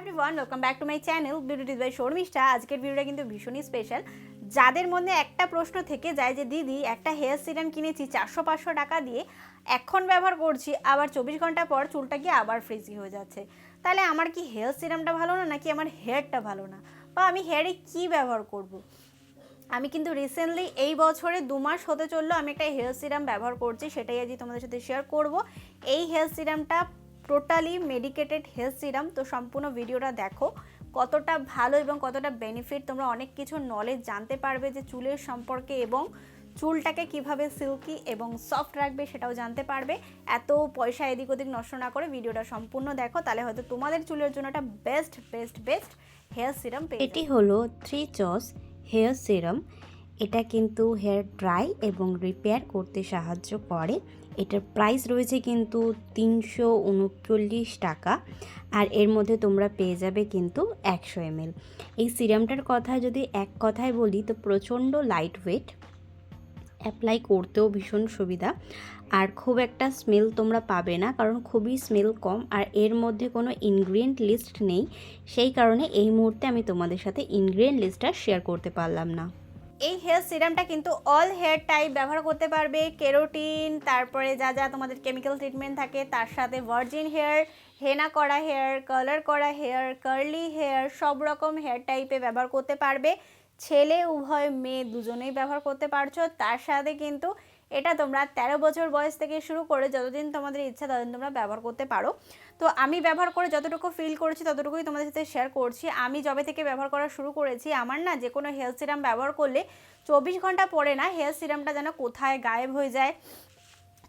Everyone welcome back to my channel beauty by Sharmistha আজকের ভিডিওটা কিন্তু ভীষণই স্পেশাল যাদের মধ্যে একটা প্রশ্ন থেকে যায় যে, দিদি, একটা হেয়ার সিরাম কিনেছি চারশো পাঁচশো টাকা দিয়ে, এখন ব্যবহার করছি, আবার চব্বিশ ঘণ্টা পর চুলটা গিয়ে আবার ফ্রিজি হয়ে যাচ্ছে? তাহলে আমার কি হেয়ার সিরামটা ভালো না, নাকি আমার হেয়ারটা ভালো না? বা আমি হেয়ারে কি ব্যবহার করব। আমি কিন্তু রিসেন্টলি এই বছরে দু মাস হতে চলল আমি একটা হেয়ার সিরাম ব্যবহার করছি, সেটাই আজকে তোমাদের সাথে শেয়ার করব। এই হেয়ার সিরামটা টোটালি মেডিকেটেড হেয়ার সিরাম তো সম্পূর্ণ ভিডিওটা দেখো কতটা ভালো এবং কতটা বেনিফিট তোমরা অনেক কিছু নলেজ জানতে পারবে যে চুলের সম্পর্কে এবং চুলটাকে কীভাবে সিল্কি এবং সফট রাখবে সেটাও জানতে পারবে। এত পয়সা এদিক ওদিক নষ্ট না করে ভিডিওটা সম্পূর্ণ দেখো তাহলে হয়তো তোমাদের চুলের জন্য একটা best best best hair serum এটি হলো থ্রি চস হেয়ার সিরাম এটা কিন্তু হেয়ার ড্রাই এবং রিপেয়ার করতে সাহায্য করে। এটার প্রাইস রয়েছে কিন্তু তিনশো উনচল্লিশ টাকা আর এর মধ্যে তোমরা পেয়ে যাবে কিন্তু একশো এমএল। এই সিরামটার কথা যদি এক কথায় বলি, তো প্রচণ্ড লাইট ওয়েট অ্যাপ্লাই করতেও ভীষণ সুবিধা। আর খুব একটা স্মেল তোমরা পাবে না, কারণ খুবই স্মেল কম। আর এর মধ্যে কোনো ইনগ্রিডিয়েন্ট লিস্ট নেই, সেই কারণে এই মুহূর্তে আমি তোমাদের সাথে ইনগ্রিডিয়েন্ট লিস্টটা শেয়ার করতে পারলাম না। এই হেয়ার সিরামটা কিন্তু অল হেয়ার টাইপ ব্যবহার করতে পারবে, কেরোটিন, তারপরে যা যা তোমাদের কেমিক্যাল ট্রিটমেন্ট থাকে, তার সাথে ভার্জিন হেয়ার হেনা করা হেয়ার কালার করা হেয়ার কার্লি হেয়ার সব রকম হেয়ার টাইপে ব্যবহার করতে পারবে। ছেলে, উভয় মেয়ে দুজনেই ব্যবহার করতে পারছ। তার সাথে কিন্তু এটা তোমরা তেরো বছর বয়স থেকে শুরু করে যতদিন তোমাদের ইচ্ছা ততদিন তোমরা ব্যবহার করতে পারো। তো আমি ব্যবহার করে যতটুকু ফিল করেছি ততটুকুই তোমাদের সাথে শেয়ার করছি। আমি যবে থেকে ব্যবহার করা শুরু করেছি, আমার না যে কোনো হেলথ সিরাম ব্যবহার করলে চব্বিশ ঘণ্টা পরে না হেয়ার সিরামটা যেন কোথায় গায়েব হয়ে যায়,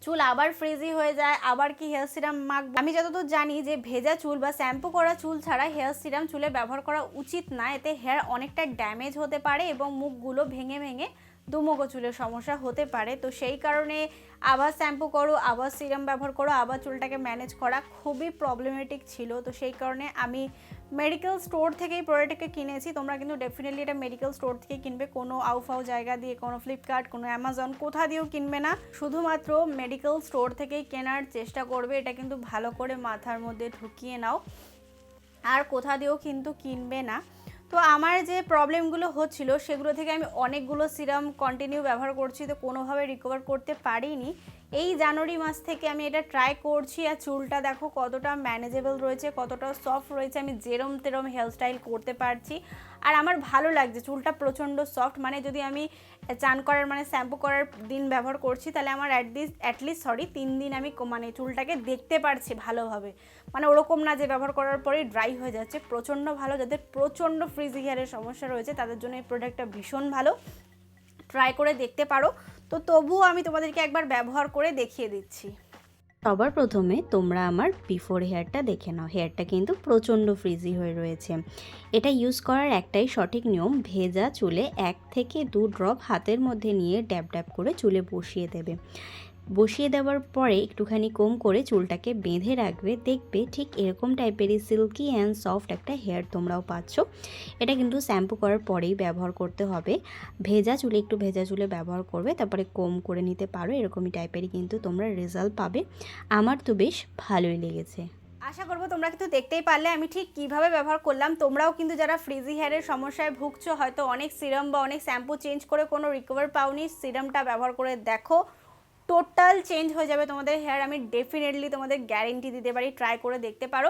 চুল আবার ফ্রিজি হয়ে যায়, আবার কি হেয়ার সিরাম মাখ আমি যতদূর জানি যে ভেজা চুল বা শ্যাম্পু করা চুল ছাড়া হেয়ার সিরাম চুলে ব্যবহার করা উচিত না। এতে হেয়ার অনেকটা ড্যামেজ হতে পারে এবং মুখগুলো ভেঙে ভেঙে দুমুখো চুলের সমস্যা হতে পারে। তো সেই কারণে আবার শ্যাম্পু করো, আবার সিরাম ব্যবহার করো, আবার চুলটাকে ম্যানেজ করা খুবই প্রবলেমেটিক ছিল। তো সেই কারণে আমি মেডিকেল স্টোর থেকেই প্রোডাক্টকে কিনেছি। তোমরা কিন্তু ডেফিনেটলি এটা মেডিকেল স্টোর থেকে কিনবে। কোনো আউফাউ জায়গা দিয়ে, কোনো ফ্লিপকার্ট কোনো অ্যামাজন কোথা দিয়েও কিনবে না। শুধুমাত্র মেডিকেল স্টোর থেকেই কেনার চেষ্টা করবে। এটা কিন্তু ভালো করে মাথার মধ্যে ঢুকিয়ে নাও। আর কোথা দিয়েও কিন্তু কিনবে না। তো আমার যে প্রবলেমগুলো হচ্ছিল, সেগুলো থেকে আমি অনেকগুলো সিরাম কন্টিনিউ ব্যবহার করছি, তো কোনোভাবে রিকভার করতে পারিনি। এই জানুয়ারি মাস থেকে আমি এটা ট্রাই করছি, আর চুলটা দেখো কতটা ম্যানেজেবল রয়েছে, কতটা সফট রয়েছে, আমি যেরম তেরম হেয়ারস্টাইল করতে পারছি। আর আমার ভালো লাগছে, চুলটা প্রচণ্ড সফট মানে যদি আমি চান করার মানে শ্যাম্পু করার দিন ব্যবহার করছি, তাহলে আমার অ্যাটলিস্ট অ্যাটলিস্ট সরি তিন দিন আমি মানে চুলটাকে দেখতে পারছি ভালোভাবে। মানে ওরকম না যে ব্যবহার করার পরেই ড্রাই হয়ে যাচ্ছে, প্রচণ্ড ভালো, যাদের প্রচণ্ড ফ্রিজি হেয়ারের সমস্যা রয়েছে, তাদের জন্য এই প্রোডাক্টটা ভীষণ ভালো। ট্রাই করে দেখতে পারো। তো তবুও আমি তোমাদেরকে একবার ব্যবহার করে দেখিয়ে দিচ্ছি। সবার প্রথমে তোমরা আমার বিফোর হেয়ারটা দেখে নাও। হেয়ারটা কিন্তু প্রচণ্ড ফ্রিজি হয়ে রয়েছে। এটা ইউজ করার একটাই সঠিক নিয়ম, ভেজা চুলে এক থেকে দু ড্রপ হাতের মধ্যে নিয়ে ড্যাব ড্যাব করে চুলে বসিয়ে দেবে। বসিয়ে দেওয়ার পরে একটুখানি কম করে চুলটাকে বেঁধে রাখবে, দেখবে ঠিক এরকম টাইপেরই সিল্কি অ্যান্ড সফট একটা হেয়ার তোমরাও পাচ্ছ। এটা কিন্তু শ্যাম্পু করার পরেই ব্যবহার করতে হবে। ভেজা চুলে, একটু ভেজা চুলে ব্যবহার করবে, তারপরে কম করে নিতে পারো, এরকমই টাইপেরই কিন্তু তোমরা রেজাল্ট পাবে। আমার তো বেশ ভালোই লেগেছে। আশা করব তোমরা কিন্তু দেখতেই পারলে, আমি ঠিক কীভাবে ব্যবহার করলাম। তোমরাও কিন্তু যারা ফ্রিজি হেয়ারের সমস্যায় ভুগছো, হয়তো অনেক সিরাম বা অনেক শ্যাম্পু চেঞ্জ করে কোনো রিকভার পাওনি সিরামটা ব্যবহার করে দেখো। টোটাল চেঞ্জ হয়ে যাবে তোমাদের হেয়ার আমি ডেফিনেটলি তোমাদের গ্যারেন্টি দিতে পারি ট্রাই করে দেখতে পারো।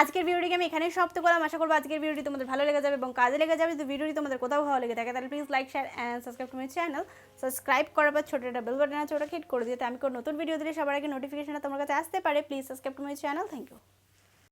আজকের ভিডিওটিকে আমি এখানেই সমাপ্ত করলাম। আশা করব আজকের ভিডিওটি তোমাদের ভালো লেগে যাবে এবং কাজে লেগে যাবে। যদি ভিডিওটি তোমাদের কোথাও ভালো লেগে থাকে, তাহলে please like share and subscribe to channel subscribe করার পর ছোটো একটা বেল বাটন আছে, ওটা হিট করে দিতে আমি কোনো নতুন ভিডিও দিলে সবার আগে নোটিফিকেশনটা তোমার কাছে আসতে পারে। Please subscribe to channel thank you